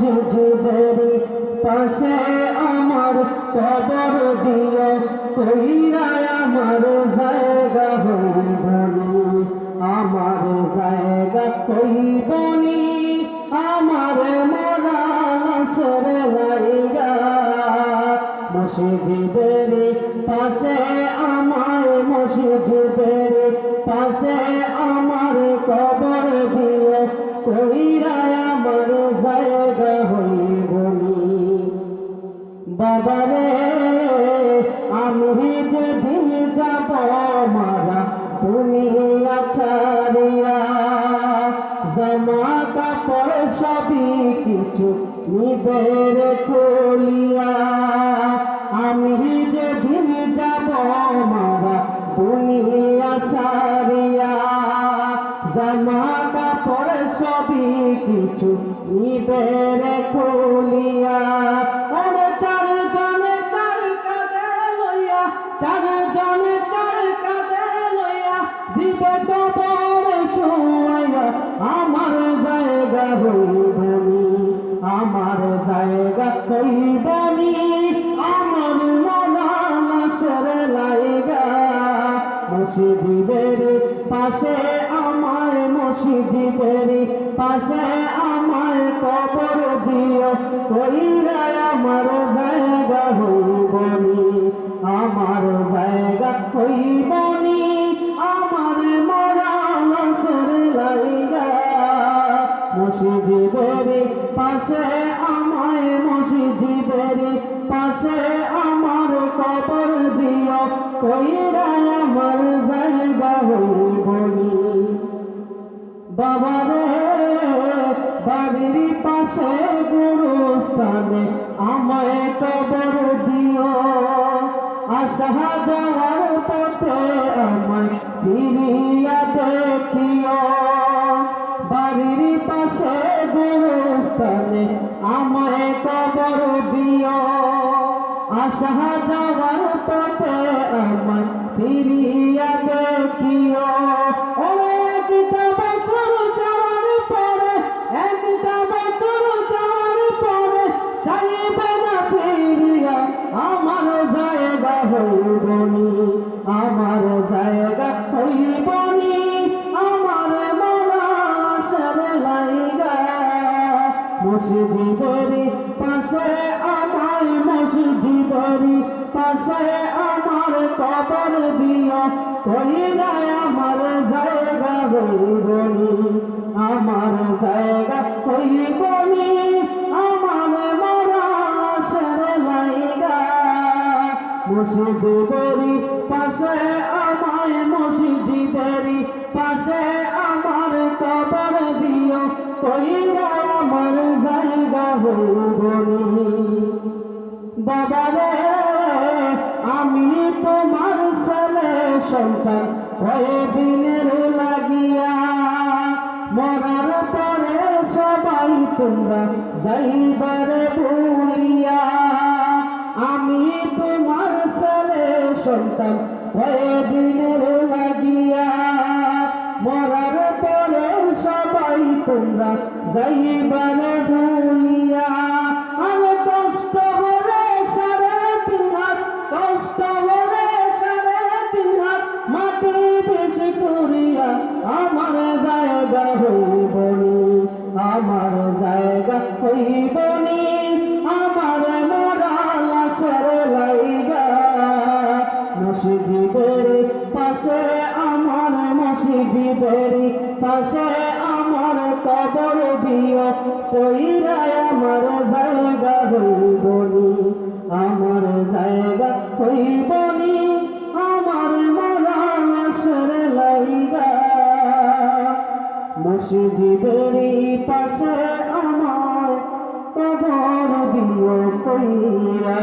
মসজিদের পাশে আমার কবর দিও কইরা আমার জায়গা হইবনি আমার জায়গা কইবনি আমার মরাশের লাইগা। মসজিদের পাশে আমার, মসজিদের পাশে আমার কবর দিও কইরা বাবারে, আমি যেদিন যাব মারা দুনিয়া ছাড়িয়া। জামা কাপড় সবই কিছু নিবের খুলিয়া আমি যেদিন যাব মারা দুনিয়া সারিয়া জামা কাপড় সবই কিছু নিবের খুলিয়া জায়গা আমার জায়গা কই কইবনি আমার মনা মনাশের লাইগা মসজিদের পাশে আমার মসজিদের পাশে আমার কবর দিও, কইরা আমার জায়গা হইবনি আমার জায়গা হইবনি মসজিদের পাশে আমার মসজিদের পাশে আমার কবর দিও কইরা আমার জায়গা হইবনি বাবারে বাড়ির পাশে গুরুস্থানে আমায় কবর দিও আসা যাওয়ার পথে আসা যাওয়ার পথে আমায় ফিরিয়া দেখিও। একটা বছর যাওয়ার পরে, একটা বছর যাওয়ার পরে চাইবে না ফিরিয়া, আমার জায়গা হইবনি, আমার জায়গা হইবনি, আমার মরাশের লাইগা। মসজিদের পাশে আমার মসজিদের পাশে আমার কবর দিও কইরা আমার জায়গা হইবনি, আমার জায়গা হইবনি, আমার মরাশের লাইগা। মসজিদের পাশে আমার মসজিদের পাশে আমার কবর দিও কইরা আমার জায়গা হইবনি। বাবারে মরার পরে সবাই তোমরা যাইবারে ভুলিয়া। আমি তোমার ছেলে, সন্তান কয়েকদিনের লাগিয়া। মরার পরে সবাই তোমরা যাইবারে ভুলিয়া। মসজিদের পাশে আমার মসজিদের পাশে আমার কবর দিও পইরা আমার জায়গা হইবনি, আমার জায়গা হইবনি, আমার মরানসের লাইগা। মসজিদের পাশে আমার কবর দিও পইরা